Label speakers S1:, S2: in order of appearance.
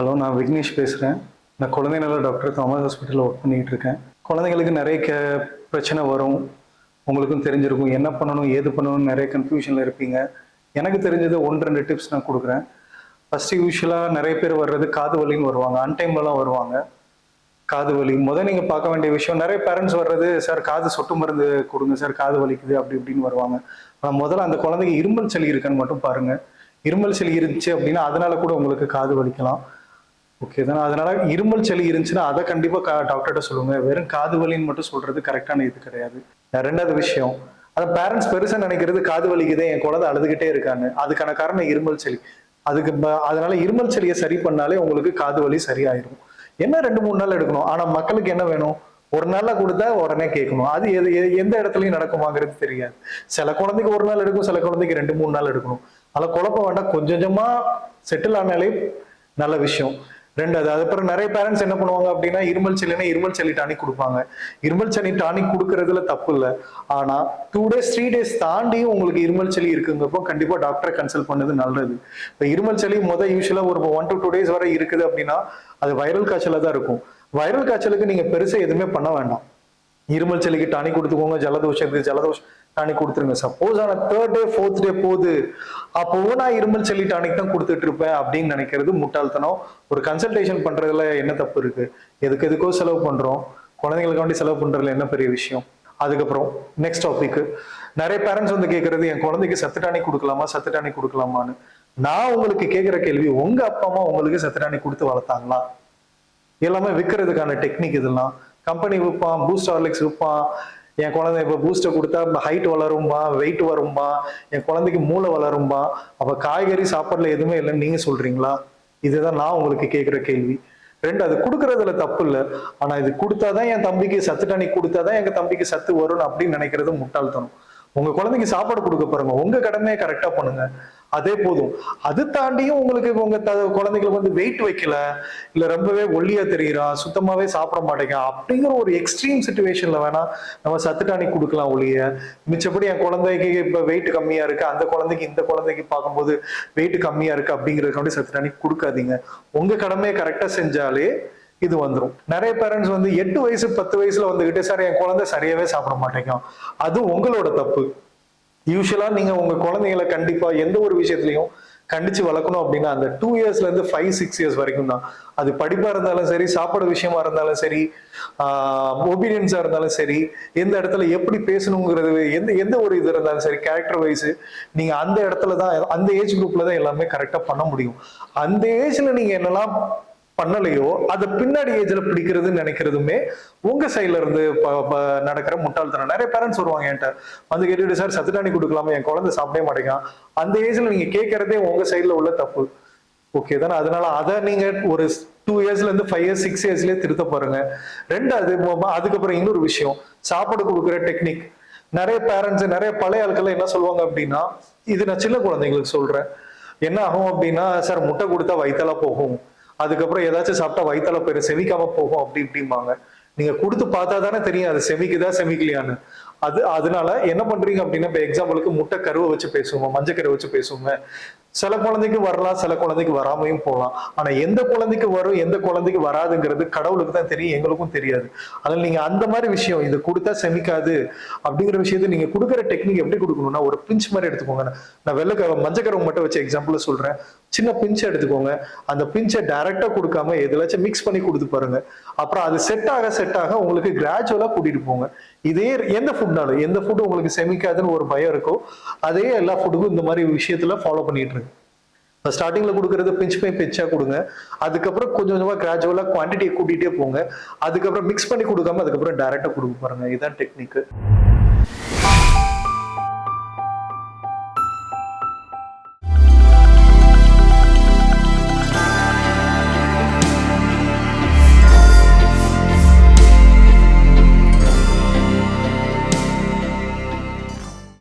S1: Hello நான் விக்னேஷ் பேசுகிறேன் நான் குழந்தை நல டாக்டர் தாமஸ் ஹாஸ்பிட்டலில் ஒர்க் பண்ணிகிட்டு இருக்கேன். குழந்தைங்களுக்கு நிறைய க பிரச்சனை வரும். உங்களுக்கும் தெரிஞ்சிருக்கும். என்ன பண்ணணும் ஏது பண்ணணும்னு நிறைய கன்ஃபியூஷனில் இருப்பீங்க. எனக்கு தெரிஞ்சது ஒன்று ரெண்டு டிப்ஸ் நான் கொடுக்குறேன். ஃபஸ்ட்டு யூஸ்வலாக நிறைய பேர் வர்றது காது வலின்னு வருவாங்க. அன்டைம்லலாம் வருவாங்க. காது வலி. முதல் நீங்கள் பார்க்க வேண்டிய விஷயம் நிறைய பேரண்ட்ஸ் வர்றது சார் காது சொட்டு மருந்து கொடுங்க சார் காது வலிக்குது அப்படி இப்படின்னு வருவாங்க. ஆனால் முதல்ல அந்த குழந்தைக்கு இருமல் சளி இருக்கான்னு மட்டும் பாருங்கள் இருமல் சளி இருந்துச்சு அப்படின்னா அதனால கூட உங்களுக்கு காது வலிக்கலாம். ஓகே தானே அதனால இருமல் சளி இருந்துச்சுன்னா அதை கண்டிப்பாக டாக்டர்கிட்ட சொல்லுங்க. வெறும் காது வலின்னு மட்டும் சொல்றது கரெக்டான இது கிடையாது. ரெண்டாவது விஷயம் அதை பேரண்ட்ஸ் பெருசாக நினைக்கிறது காது வலிக்குதே என் குழந்தை அழுதுகிட்டே இருக்கான்னு. அதுக்கான காரணம் இருமல் சளி. அதுக்கு அதனால இருமல் சளியை சரி பண்ணாலே உங்களுக்கு காது வலி சரியாயிரும். என்ன ரெண்டு மூணு நாள் எடுக்கணும்? ஆனா மக்களுக்கு என்ன வேணும்? ஒரு நாள்ல கொடுத்தா உடனே கேட்கணும். அது எது எந்த இடத்துலயும் நடக்குமாங்கிறது தெரியாது. சில குழந்தைக்கு ஒரு நாள் எடுக்கும் சில குழந்தைக்கு ரெண்டு மூணு நாள் எடுக்கணும். அதில் குழப்பம் வேண்டாம். கொஞ்சம் கொஞ்சமா செட்டில் ஆனாலே நல்ல விஷயம். ரெண்டாவது. அதுக்கப்புறம் நிறைய பேரண்ட்ஸ் என்ன பண்ணுவாங்க அப்படின்னா இருமல் சளினா இருமல் சளி டானிக் கொடுப்பாங்க. இருமல் சளி டானிக் கொடுக்கறதுல தப்பு இல்லை. ஆனா டூ டேஸ் த்ரீ டேஸ் தாண்டியும் உங்களுக்கு இருமல் சளி இருக்குங்கிறப்போ கண்டிப்பா டாக்டரை கன்சல்ட் பண்ணது நல்லது. இப்போ இருமல் சளி முத யூஸ்வலா ஒரு ஒன் டு டூ டேஸ் வரை இருக்குது அப்படின்னா அது வைரல் காய்ச்சலா தான் இருக்கும். வைரல் காய்ச்சலுக்கு நீங்க பெருசா எதுவுமே பண்ண வேண்டாம். இருமல் சளிக்கு டானிக் கொடுத்துக்கோங்க ஜலதோஷத்துக்கு ஜலதோஷம் டானிக் கொடுத்துருங்க. சப்போஸ் ஆனால் தேர்ட் டே ஃபோர்த் டே போகுது. அப்போ நான் இருமல் சளி டானிக் தான் கொடுத்துட்டு இருப்பேன் அப்படின்னு நினைக்கிறது முட்டாள்தனம். ஒரு கன்சல்டேஷன் பண்றதுல என்ன தப்பு இருக்கு? எதுக்கு எதுக்கோ செலவு பண்றோம். குழந்தைங்களுக்காண்டி செலவு பண்றதுல என்ன பெரிய விஷயம்? அதுக்கப்புறம் நெக்ஸ்ட் டாபிக் நிறைய பேரண்ட்ஸ் வந்து கேட்கறது என் குழந்தைக்கு சத்து டானிக் கொடுக்கலாமா? சத்து டானிக் கொடுக்கலாமான்னு? நான் உங்களுக்கு கேட்குற கேள்வி உங்க அப்பா அம்மா உங்களுக்கு சத்து டானிக் கொடுத்து வளர்த்தாங்களா? எல்லாமே விற்கிறதுக்கான டெக்னிக் இதெல்லாம். கம்பெனி விற்பான் பூஸ்ட் ஹார்லிக்ஸ் விற்பான். என் குழந்தை இப்போ பூஸ்டர் கொடுத்தா ஹைட் வளரும்பா வெயிட் வரும்பா என் குழந்தைக்கு மூளை வளரும்பா. அப்போ காய்கறி சாப்பாடுல எதுவுமே இல்லைன்னு நீங்கள் சொல்கிறீங்களா இதுதான் நான் உங்களுக்கு கேட்குற கேள்வி. ரெண்டு அது கொடுக்கறதுல தப்பு இல்லை. ஆனால் இது கொடுத்தாதான் என் தம்பிக்கு சத்து தண்ணி கொடுத்தாதான் எங்கள் தம்பிக்கு சத்து வரும்னு அப்படின்னு நினைக்கிறது முட்டாள்தனம். உங்கள் குழந்தைக்கு சாப்பாடு கொடுக்க பாருங்க. உங்கள் கடமையை கரெக்டாக பண்ணுங்கள் அதே போதும். அது தாண்டியும் உங்களுக்கு உங்க த- குழந்தைங்களுக்கு வந்து வெயிட் வைக்கல இல்ல ரொம்பவே ஒல்லியா தெரியுறான் சுத்தமாவே சாப்பிட மாட்டேங்க அப்படிங்கிற ஒரு எக்ஸ்ட்ரீம் சுச்சுவேஷன்ல வேணா நம்ம சத்துட்டாணி கொடுக்கலாம் ஒழிய. மிச்சப்படி என் குழந்தைக்கு இப்ப வெயிட் கம்மியா இருக்கு அந்த குழந்தைக்கு இந்த குழந்தைக்கு பார்க்கும்போது வெயிட் கம்மியா இருக்கு அப்படிங்கிறதுக்காண்டி சத்துட்டாணி கொடுக்காதீங்க. உங்க கடமையை கரெக்டா செஞ்சாலே இது வந்துடும் நிறைய பேரண்ட்ஸ் வந்து எட்டு வயசு பத்து வயசுல வந்துகிட்டு சார் என் குழந்தை சரியாவே சாப்பிட மாட்டேங்கும் அது உங்களோட தப்பு. யூஸ்வலாக நீங்கள் உங்கள் குழந்தைங்களை கண்டிப்பாக எந்த ஒரு விஷயத்துலையும் கண்டிச்சு வளர்க்கணும் அப்படின்னா அந்த டூ இயர்ஸ்ல இருந்து ஃபைவ் சிக்ஸ் இயர்ஸ் வரைக்கும் தான். அது படிப்பா இருந்தாலும் சரி சாப்பாடு விஷயமா இருந்தாலும் சரி ஒபீடியன்ஸா இருந்தாலும் சரி எந்த இடத்துல எப்படி பேசணுங்கிறது எந்த எந்த ஒரு இது இருந்தாலும் சரி கேரக்டர் வைஸ் நீங்க அந்த இடத்துல தான் அந்த ஏஜ் குரூப்ல தான் எல்லாமே கரெக்டா பண்ண முடியும். அந்த ஏஜ்ல நீங்க என்னெல்லாம் பண்ணலையோ அதை பின்னாடி ஏஜ்ல பிடிக்கிறதுன்னு நினைக்கிறதுமே உங்க சைட்ல இருந்து ப- நடக்கிற முட்டாள்தனம் நிறைய பேரண்ட்ஸ் வருவாங்க என்கிட்ட. வந்து கேட்டுட்டு சார் சத்துட்டாணி கொடுக்கலாமா? என் குழந்தை சாப்பிடவே மாட்டேங்கான் அந்த ஏஜ்ல நீங்க கேட்கறதே உங்க சைட்ல உள்ள தப்பு. ஓகே தானே? அதனால அதை நீங்க ஒரு டூ இயர்ஸ்ல இருந்து ஃபைவ் இயர்ஸ் சிக்ஸ் இயர்ஸ்லயே திருத்த பாருங்க. ரெண்டாவது மொ- அதுக்கப்புறம் இன்னொரு விஷயம். சாப்பாடு கொடுக்குற டெக்னிக் நிறைய பேரண்ட்ஸ் நிறைய பழைய ஆட்கள் என்ன சொல்லுவாங்க அப்படின்னா இது நான் சின்ன குழந்தைங்களுக்கு சொல்றேன். என்ன ஆகும் அப்படின்னா சார் முட்டை கொடுத்தா வயிற்றலாம் போகும். அதுக்கப்புறம் ஏதாச்சும் சாப்பிட்டா வயிற்றால போயிடும் செமிக்காம போகும் அப்படி இப்படிம்பாங்க. நீங்க கொடுத்து பார்த்தா தானே தெரியும் அது செமிக்குதா செமிக்கலையான்னு. அது அதனால என்ன பண்றீங்க அப்படின்னா இப்போ எக்ஸாம்பிளுக்கு முட்டை கருவை வச்சு பேசுவோம் மஞ்சள் கருவை வச்சு பேசுவோங்க சில குழந்தைக்கு வரலாம் சில குழந்தைக்கு வராமையும் போகலாம். ஆனா எந்த குழந்தைக்கு வரும் எந்த குழந்தைக்கு வராதுங்கிறது கடவுளுக்கு தான் தெரியும் எங்களுக்கும் தெரியாது. அதனால நீங்க அந்த மாதிரி விஷயம் இது கொடுத்தா செமிக்காது அப்படிங்கிற விஷயத்த நீங்க கொடுக்குற டெக்னிக் எப்படி கொடுக்கணும்னா ஒரு பிஞ்ச் மாதிரி எடுத்துக்கோங்க. நான் வெள்ளை மஞ்சக்கரவு மட்டும் வச்சு எக்ஸாம்பிள் சொல்றேன். சின்ன பிஞ்சை எடுத்துக்கோங்க. அந்த பிஞ்சை டைரக்டா கொடுக்காம எதுலாச்சும் மிக்ஸ் பண்ணி கொடுத்து பாருங்க. அப்புறம் அது செட் ஆக செட் ஆக உங்களுக்கு கிராஜுவலா கூட்டிட்டு போங்க. இதே எந்த ஃபுட்னாலும் எந்த ஃபுட் உங்களுக்கு செமிக்காதுன்னு ஒரு பயம் இருக்கோ அதே எல்லா ஃபுட்டுக்கும் இந்த மாதிரி விஷயத்துல ஃபாலோ பண்ணிட்டு இருக்கு ஸ்டார்டிங்கில் கொடுக்குறது பிஞ்ச் பை பிஞ்சாக கொடுங்க. அதுக்கப்புறம் கொஞ்சம் கொஞ்சமாக கிராஜுவலாக குவான்டிட்டியை கூட்டிகிட்டே போங்க. அதுக்கப்புறம் மிக்ஸ் பண்ணி கொடுக்காம அதுக்கப்புறம் டேரெக்டாக கொடுக்க பாருங்க. இதுதான் டெக்னிக்கு